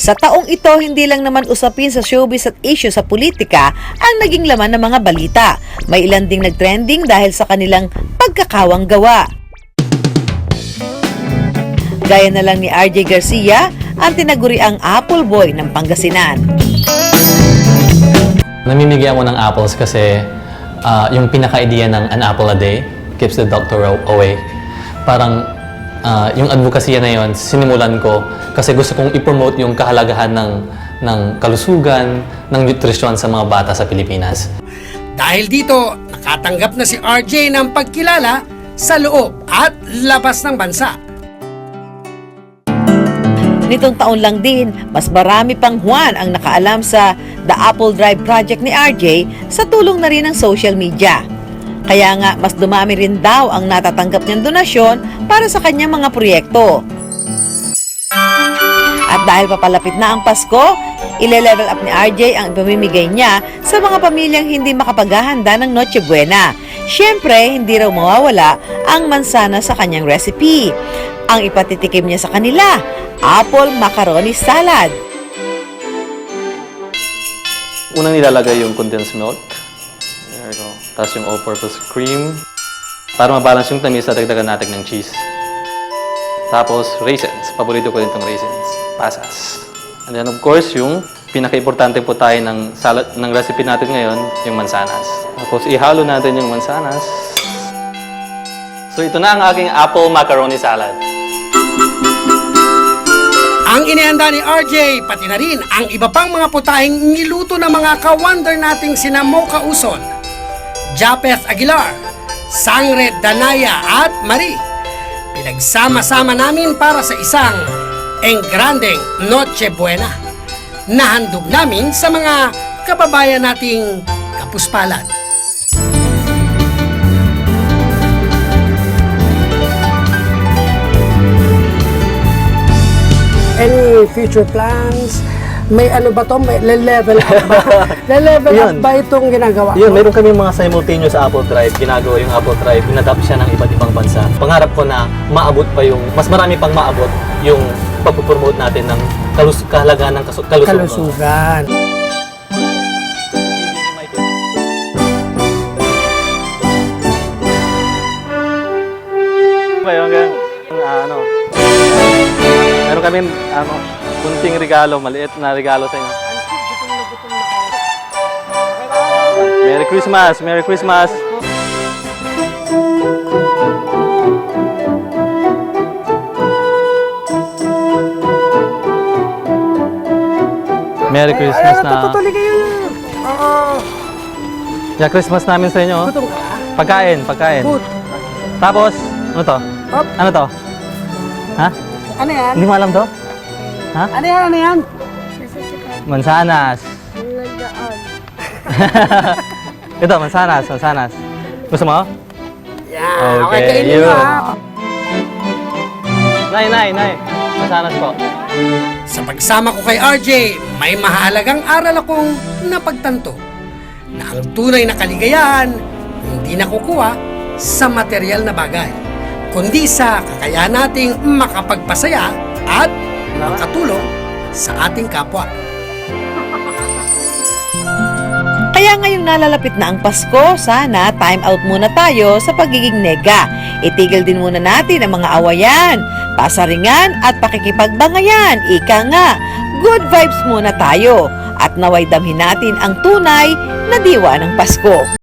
Sa taong ito, hindi lang naman usapin sa showbiz at issue sa politika ang naging laman ng mga balita. May ilan ding nagtrending dahil sa kanilang pagkakawang gawa. Gaya na lang ni RJ Garcia, ang tinaguriang Apple Boy ng Pangasinan. Namimigay ako ng apples kasi ah, yung pinaka-idea ng an apple a day keeps the doctor away. Parang ah, yung advokasya na yon sinimulan ko kasi gusto kong i-promote yung kahalagahan ng, ng kalusugan, ng nutrisyon sa mga bata sa Pilipinas. Dahil dito, nakatanggap na si RJ ng pagkilala sa loob at labas ng bansa. Nitong taon lang din, mas marami pang Juan ang nakaalam sa The Apple Drive Project ni RJ sa tulong na rin ng social media. Kaya nga, mas dumami rin daw ang natatanggap niyang donasyon para sa kanyang mga proyekto. At dahil papalapit na ang Pasko, ile-level up ni RJ ang ipamimigay niya sa mga pamilyang hindi makapaghahanda ng Noche Buena. Siyempre, hindi raw mawawala ang mansana sa kanyang recipe. Ang ipatitikim niya sa kanila, apple macaroni salad. Unang nilalagay yung condensed milk. Tapos yung all-purpose cream. Para mabalance yung tamis, dadagdagan natin ng cheese. Tapos raisins. Paborito ko din itong raisins. Pasas. And then of course, yung pinaka-importante po tayo ng, salad, ng recipe natin ngayon, yung mansanas. Tapos ihalo natin yung mansanas. So ito na ang aking apple macaroni salad. Ang inihanda ni RJ, pati na rin ang iba pang mga putahing niluto ng mga ka-wonder nating sina Mocha Uson, Japeth Aguilar, Sangre Danaya at Marie. Pinagsama-sama namin para sa isang engrandeng Noche Buena na handog namin sa mga kababayan nating kapuspalad. any future plans? May ano ba to? May level up ba? level up ba itong ginagawa Yun, meron kami mga simultaneous Apple Drive. Ginagawa yung Apple Drive, inadapt siya ng iba't ibang bansa. Pangarap ko na maabot pa yung, mas marami pang maabot yung pagpupromote natin ng kalus kahalagaan ng kasu- kalusugan. Kalusugan. Kayo hanggang, ano, meron kami, ano, kunting regalo, maliit na regalo sa inyo. Merry Christmas! Merry Christmas! Merry Christmas na. tutuloy kayo. Oo. Yeah, Christmas namin sa inyo. oh. Gutom ka? Pagkain, pagkain. Good. Tapos, ano to? Up. Ano to? Ha? Ano yan? Hindi mo alam to? Ano yan? Ano yan? Mansanas. Ito, mansanas, mansanas. Gusto mo? Yan. Okay, Okay, kainin mo ha. Nay, nay, nay. Mansanas po. Sa pagsama ko kay RJ, may mahalagang aral akong napagtanto na ang tunay na kaligayahan hindi nakukuha sa material na bagay, kundi sa kakayahan nating makapagpasaya at makatulong sa ating kapwa. Kaya ngayong nalalapit na ang Pasko, sana time out muna tayo sa pagiging nega. Itigil din muna natin ang mga awayan, pasaringan at pakikipagbangayan. Ika nga, good vibes muna tayo at naway damhin natin ang tunay na diwa ng Pasko.